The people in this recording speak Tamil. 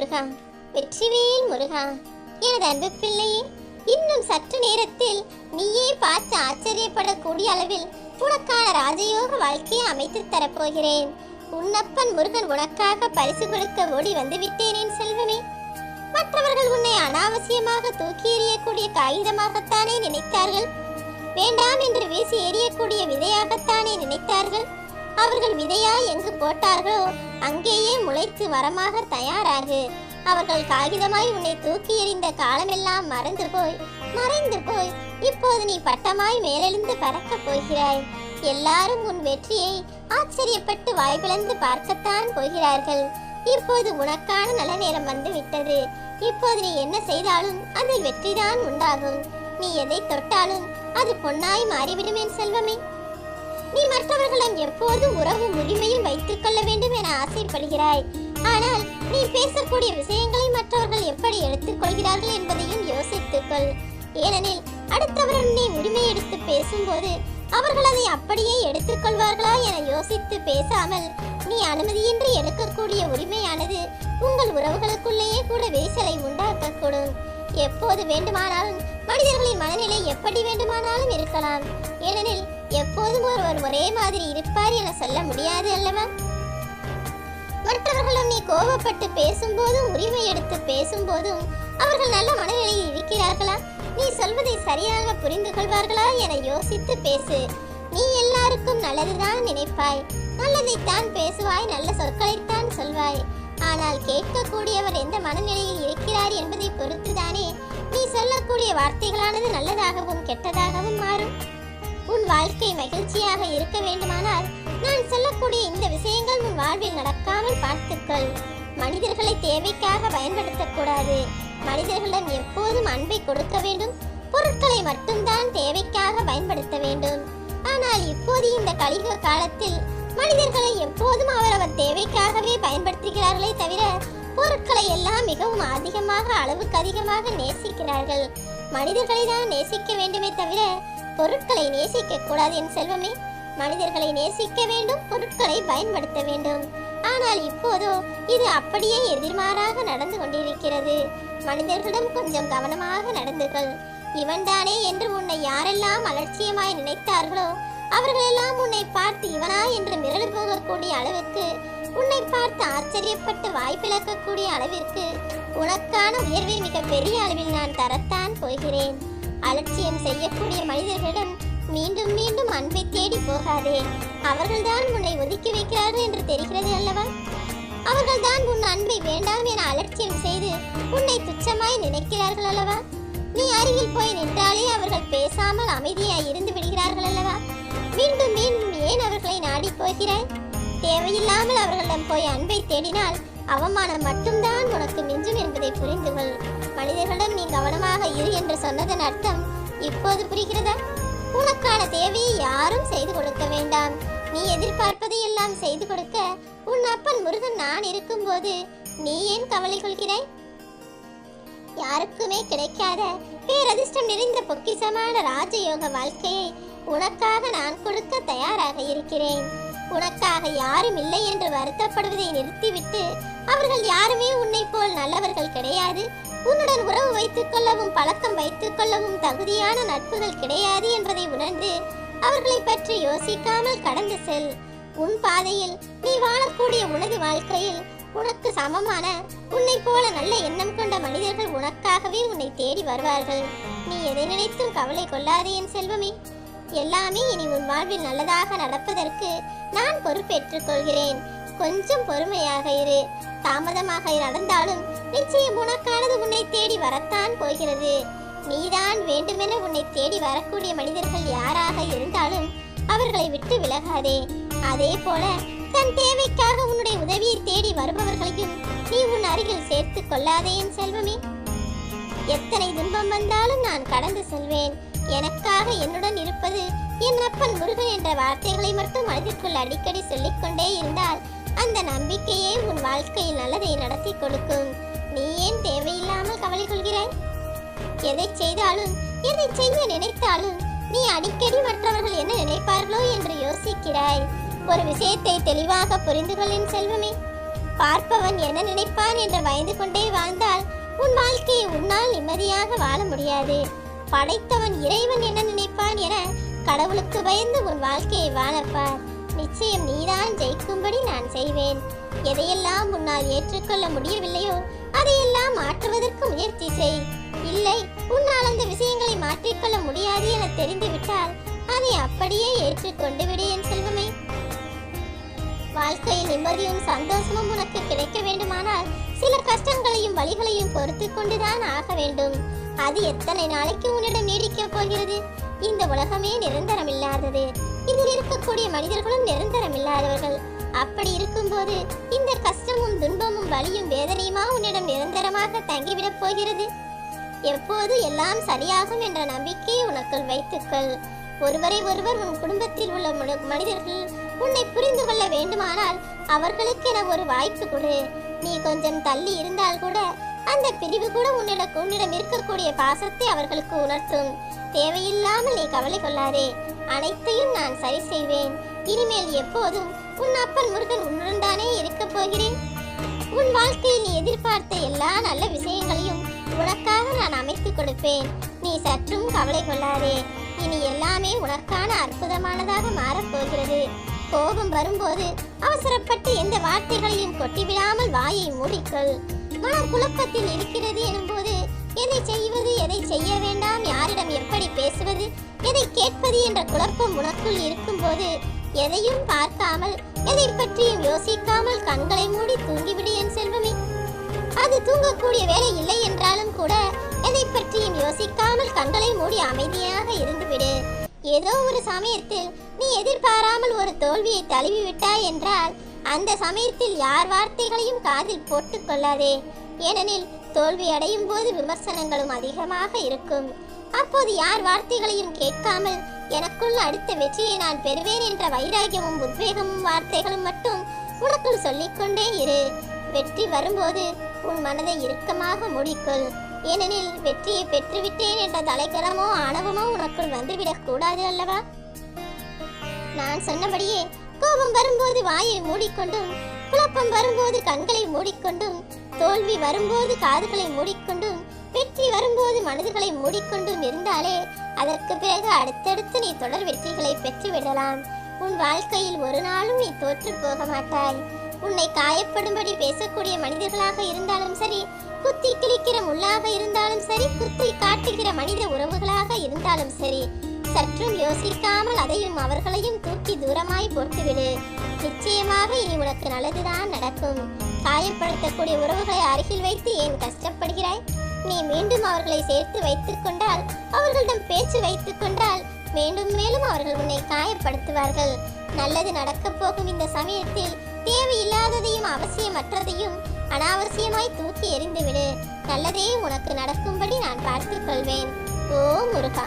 முருகா. வெற்றிவேல் முருகா. எனது அன்பு பிள்ளையே இன்னும் சற்று நேரத்தில் நீயே பார்த்து ஆச்சரியப்படக்கூடிய அளவில் உனக்கான ராஜயோக வாழ்க்கையை அமைத்து தரப்போகிறேன். உன்னப்பன் முருகன் உனக்காக பரிசு கொடுக்க ஓடி வந்து விட்டேனேன் செல்வமே. மற்றவர்கள் உன்னை அனாவசியமாக தூக்கி எறியக்கூடிய காகிதமாகத்தானே நினைத்தார்கள்? வேண்டாம் என்று வீசி எறியக்கூடிய விதையாகத்தானே நினைத்தார்கள்? அவர்கள் விதையா எங்கு போட்டார்களோ அங்கேயே முளைத்து மரமாக தயாராகு. அவர்கள் காகிதமாய் உன்னை தூக்கி எறிந்த காலமெல்லாம் மறந்து போய் மறைந்து போய் இப்போது நீ பட்டமாய் மேலெழுந்து பறக்கப் போகிறாய். எல்லாரும் உன் வெற்றியை ஆச்சரியப்பட்டு வாய்பிளந்து பார்க்கத்தான் போகிறார்கள். இப்போது உனக்கான நல்ல நேரம் வந்து விட்டது இப்போது நீ என்ன செய்தாலும் அதில் வெற்றிதான் உண்டாகும். நீ எதை தொட்டாலும் அது பொன்னாய் மாறிவிடுமேன் என் செல்வமே. நீ மற்றவர்களிடம் எப்போது உறவும் உரிமையும் வைத்துக் கொள்ள வேண்டும் என ஆசைப்படுகிறாய். ஆனால் நீ பேசக்கூடிய விஷயங்களை மற்றவர்கள் எப்படி எடுத்துக் கொள்கிறார்கள் என்பதையும் யோசித்துக்கொள் ஏனெனில் அடுத்தவரிடம் நீ உரிமை எடுத்து பேசும்போது அவர்கள் அதை அப்படியே எடுத்துக்கொள்வார்களா என யோசித்து பேசாமல் நீ அனுமதியின்றி எடுக்கக்கூடிய உரிமையானது உங்கள் உறவுகளுக்குள்ளேயே கூட விரிசலை உண்டாக்கக்கூடும் எப்போது வேண்டுமானாலும் மனிதர்களின் மனநிலை எப்படி வேண்டுமானாலும் இருக்கலாம். ஏனெனில் எப்போதும் ஒருவர் ஒரே மாதிரி இருப்பார் என சொல்ல முடியாது அல்லவா? மற்றவர்களும் நீ கோபப்பட்டு பேசும்போதும் உரிமை எடுத்து பேசும்போதும் அவர்கள் நல்ல மனநிலையில் இருக்கிறார்களா? நீ சொல்வதை சரியாக புரிந்து கொள்வார்களா என யோசித்து பேசு. நீ எல்லாருக்கும் நல்லதுதான் நினைப்பாய். நல்லதைத்தான் பேசுவாய் நல்ல சொற்களைத்தான் சொல்வாய். ஆனால் கேட்கக்கூடியவர் எந்த மனநிலையில் இருக்கிறார் என்பதை பொறுத்துதானே நீ சொல்லக்கூடிய வார்த்தைகளானது நல்லதாகவும் கெட்டதாகவும் மாறும். உன் வாழ்க்கை மகிழ்ச்சியாக இருக்க வேண்டுமானால் நான் சொல்லக்கூடிய இந்த விஷயங்கள் உன் வாழ்வில் நடக்காமல் பார்த்துக்கொள். மனிதர்களை தேவைக்காக பயன்படுத்தக்கூடாது. மனிதர்களிடம் எப்போதும் அன்பை கொடுக்க வேண்டும். பொருட்களை மட்டும்தான் தேவைக்காக பயன்படுத்த வேண்டும். ஆனால் இப்போது இந்த கலிக காலத்தில் மனிதர்களை எப்போதும் அவரவர் தேவைக்காகவே பயன்படுத்துகிறார்களே தவிர பொருட்களை எல்லாம் மிகவும் அதிகமாக அளவுக்கு அதிகமாக நேசிக்கிறார்கள். மனிதர்களை தான் நேசிக்க வேண்டுமே தவிர பொருட்களை நேசிக்க கூடாது என் செல்வமே. மனிதர்களை நேசிக்க வேண்டும் பொருட்களை பயன்படுத்த வேண்டும். ஆனால் இப்போதோ இது அப்படியே எதிர்மாறாக நடந்து கொண்டிருக்கிறது. மனிதர்களிடம் கொஞ்சம் கவனமாக நடந்துகள். இவன்தானே என்று உன்னை யாரெல்லாம் அலட்சியமாய் நினைத்தார்களோ அவர்களெல்லாம் உன்னை பார்த்து இவனா என்று மிரளு போகக்கூடிய அளவுக்கு உன்னை பார்த்து ஆச்சரியப்பட்டு வாய்ப்பிழக்கக்கூடிய அளவிற்கு உனக்கான உயர்வை மிக பெரிய அளவில் நான் தரத்தான் போகிறேன். அலட்சியம் செய்யக்கூடிய மனிதர்களிடம் மீண்டும் மீண்டும் அன்பை தேடி போகாதே. அவர்கள்தான் உன்னை ஒதுக்கி வைக்கிறார்கள் என்று தெரிகிறது அல்லவா? அவர்கள்தான் உன் அன்பை வேண்டாம் என அலட்சியம் செய்து உன்னை துச்சமாய் நினைக்கிறார்கள் அல்லவா? நீ அருகில் போய் நின்றாலே அவர்கள் பேசாமல் அமைதியாய் இருந்து விடுகிறார்கள் அல்லவா? மீண்டும் மீண்டும் ஏன் அவர்களை நாடி போகிறாய்? தேவையில்லாமல் அவர்களிடம் போய் அன்பை தேடினால் அவமானம் மட்டும்தான் உனக்கு மிஞ்சும் என்பதை புரிந்து கொள் மனிதர்களிடம் நீ கவனமாக இரு என்று சொன்னதன் அர்த்தம் இப்போது புரிகிறதா? உனக்கான தேவையை யாரும் செய்து கொடுக்க வேண்டாம். நீ எதிர்பார்ப்பதை எல்லாம் செய்து கொடுக்க உன் அப்பன் முருகன் நான் இருக்கும்போது நீ ஏன் கவலை கொள்கிறாய்? யாருக்குமே கிடைக்காத பேரதிர்ஷ்டம் நிறைந்த பொக்கிஷமான ராஜயோக வாழ்க்கையை உனக்காக நான் கொடுக்க தயாராக இருக்கிறேன். உனக்காக யாரும் இல்லை என்று வருத்தப்படுவதை நிறுத்திவிட்டு அவர்கள் யாருமே உன்னை போல் நல்லவர்கள் கிடையாது. உன்னுடன் உறவு வைத்துக் கொள்ளவும் பழக்கம் வைத்துக் கொள்ளவும் தகுதியான நட்புகள் கிடையாது என்பதை உணர்ந்து அவர்களை பற்றி யோசிக்காமல் கடந்து செல். உன் பாதையில் நீ வாழக்கூடிய உனது வாழ்க்கையில் உனக்கு சமமான உன்னை போல நல்ல எண்ணம் கொண்ட மனிதர்கள் உனக்காகவே உன்னை தேடி வருவார்கள். நீ எதை நினைத்தும் கவலை கொள்ளாதே என் செல்வமே. எல்லாமே இனி உன் வாழ்வில் நல்லதாக நடப்பதற்கு நான் பொறுப்பேற்றுக் கொள்கிறேன். கொஞ்சம் பொறுமையாக இரு. தாமதமாக நடந்தாலும் நிச்சயம் உனக்கானது உன்னை தேடி வரத்தான் போகிறது. நீதான் வேண்டுமென உன்னை தேடி வரக்கூடிய மனிதர்கள் யாராக இருந்தாலும் அவர்களை விட்டு விலகாதே. அதே போல தன் தேவைக்காக உன்னுடைய உதவியை தேடி வருபவர்களையும் நீ உன் அருகில் சேர்த்துக் கொள்ளாதே என் செல்வமே. எத்தனை துன்பம் வந்தாலும் நான் கடந்து செல்வேன். எனக்காக என்னுடன் இருப்பது என் அப்பன் முருகன் என்ற வார்த்தைகளை மட்டும் மனதிற்குள் அடிக்கடி சொல்லிக்கொண்டே இருந்தால் அந்த நம்பிக்கையே உன் வாழ்க்கையில் நல்லதை நடத்தி கொடுக்கும். நீ ஏன் தேவையில்லாமல் கவலை கொள்கிறாய்? எதை செய்தாலும் எதை செய்ய நினைத்தாலும் நீ அடிக்கடி மற்றவர்கள் என்ன நினைப்பார்களோ என்று யோசிக்கிறாய். ஒரு விஷயத்தை தெளிவாக புரிந்து கொள்ளின் செல்வமே. பார்ப்பவன் என்ன நினைப்பான் என்று பயந்து கொண்டே வாழ்ந்தால் உன் வாழ்க்கையை உன்னால் நிம்மதியாக வாழ முடியாது. படைத்தவன் இறைவன் என்ன நினைப்பான் என கடவுளுக்கு பயந்து உன் வாழ்க்கையை வாழப்பார். நிச்சயம் நீதான் ஜெயிக்கும்படி நான் செய்வேன். எதையெல்லாம் உன்னால் ஏற்றுக்கொள்ள முடியவில்லையோ அதையெல்லாம் மாற்றுவதற்கு முயற்சி செய். இல்லை உன்னால் அந்த விஷயங்களை மாற்றிக்கொள்ள முடியாது என தெரிந்துவிட்டால் அதை அப்படியே ஏற்றுக்கொண்டு விடு என் செல்வமே. வாழ்க்கையில் நிம்மதியும் சந்தோஷமும் உனக்கு கிடைக்க வேண்டுமானால் சில கஷ்டங்களையும் வழிகளையும் பொறுத்து கொண்டுதான் ஆக வேண்டும். அது எத்தனை நாளைக்கு உன்னிடம் நீடிக்கப் போகிறது? இந்த உலகமே நிரந்தரம் இல்லாதது இதில் இருக்கக்கூடிய மனிதர்களும் நிரந்தரம் இல்லாதவர்கள் அப்படி இருக்கும்போது இந்த கஷ்டமும் துன்பமும் வலியும் வேதனையுமா உன்னிடம் நிரந்தரமாக தங்கிவிடப் போகிறது? எப்போது எல்லாம் சரியாகும் என்ற நம்பிக்கையை உனக்குள் வைத்துக்கள். ஒருவரை ஒருவர் உன் குடும்பத்தில் உள்ள மனிதர்கள் உன்னை புரிந்து கொள்ள வேண்டுமானால் அவர்களுக்கென ஒரு வாய்ப்பு கொடு. நீ கொஞ்சம் தள்ளி இருந்தால் கூட அந்த பிரிவு கூட உன்னிடம் உன்னிடம் இருக்கக்கூடிய பாசத்தை அவர்களுக்கு உணர்த்தும். தேவையில்லாமல் நீ கவலை கொள்ளாதே. அனைத்தையும் நான் சரி செய்வேன். இனிமேல் எப்போதும் உன் அப்பன் முருகன் உன்னுடன் தானே இருக்க போகிறேன். உன் வாழ்க்கையில் நீ எதிர்பார்த்த எல்லா நல்ல விஷயங்களையும் உனக்காக நான் அமைத்துக் கொடுப்பேன். நீ சற்றும் கவலை கொள்ளாதே. இனி எல்லாமே உனக்கான அற்புதமானதாக மாறப்போகிறது கோபம் வரும்போது அவசரப்பட்டு எந்த வார்த்தைகளையும் கொட்டிவிடாமல் வாயை மூடிக்கொள். மனம் குழப்பத்தில் இருக்கிறது எனும்போது எதை செய்வது எதை செய்ய வேண்டாம்? யாரிடம் எப்படி பேசுவது? எதை கேட்பது என்ற குழப்பம் உனக்குள் இருக்கும்போது எதையும் பார்க்காமல் எதை பற்றியும் யோசிக்காமல் கண்களை மூடி தூங்கிவிடு என் செல்வமே. அது தூங்கக்கூடிய வேலை இல்லை என்றாலும் கூட எதை பற்றியும் யோசிக்காமல் கண்களை மூடி அமைதியாக இருந்துவிடு. ஏதோ ஒரு சமயத்தில் நீ எதிர்பாராமல் ஒரு தோல்வியை தழுவி விட்டாய் என்றால் அந்த சமயத்தில் யார் வார்த்தைகளையும் காதில் போட்டுக் கொள்ளாதே. ஏனெனில் தோல்வி அடையும் போது விமர்சனங்களும் அதிகமாக இருக்கும். அப்போது யார் வார்த்தைகளையும் கேட்காமல் எனக்குள் அடுத்த வெற்றியை நான் பெறுவேன் என்ற வைராகியமும் உத்வேகமும் வார்த்தைகளும் மட்டும் உனக்குள் சொல்லிக்கொண்டே இரு. வெற்றி வரும்போது உன் மனதை இறுக்கமாக மூடிக்கொள் ஏனெனில் வெற்றியை பெற்றுவிட்டேன் என்ற தலைக்கரமோ ஆணவமோ உனக்குள் வந்துவிடக் கூடாது அல்லவா? நான் சொன்னபடியே கோபம் வரும்போது வாயை மூடிக்கொண்டும் குழப்பம் வரும்போது கண்களை மூடிக்கொண்டும் தோல்வி வரும்போது காதுகளை மூடிக்கொண்டும் வெற்றி வரும்போது மனதுகளை மூடிக்கொண்டும் இருந்தாலே அதற்கு பிறகு அடுத்தடுத்து நீ தொடர் வெற்றிகளை பெற்றுவிடலாம். உன் வாழ்க்கையில் ஒரு நாளும் நீ தோற்று போக மாட்டாய். உன்னை காயப்படும்படி பேசக்கூடிய மனிதர்களாக இருந்தாலும் சரி குத்தி கிழிக்கிற முள்ளாக இருந்தாலும் சரி குத்தி காட்டுகிற மனித உறவுகளாக இருந்தாலும் சரி சற்றும் யோசிக்காமல் அதையும் அவர்களையும் தூக்கி தூரமாய் போட்டுவிடு. நிச்சயமாக இனி உனக்கு நல்லதுதான் நடக்கும். காயப்படுத்தக்கூடிய உறவுகளை அருகில் வைத்து ஏன் கஷ்டப்படுகிறாய்? நீ மீண்டும் அவர்களை சேர்த்து வைத்துக் கொண்டால் அவர்களிடம் பேச்சு வைத்துக் கொண்டால் மீண்டும் மேலும் அவர்கள் உன்னை காயப்படுத்துவார்கள். நல்லது நடக்கப் போகும் இந்த சமயத்தில் தேவையில்லாததையும் அவசியமற்றதையும் அனாவசியமாய் தூக்கி எறிந்துவிடு. நல்லதே உனக்கு நடக்கும்படி நான் பார்த்துக் கொள்வேன். ஓ முருகா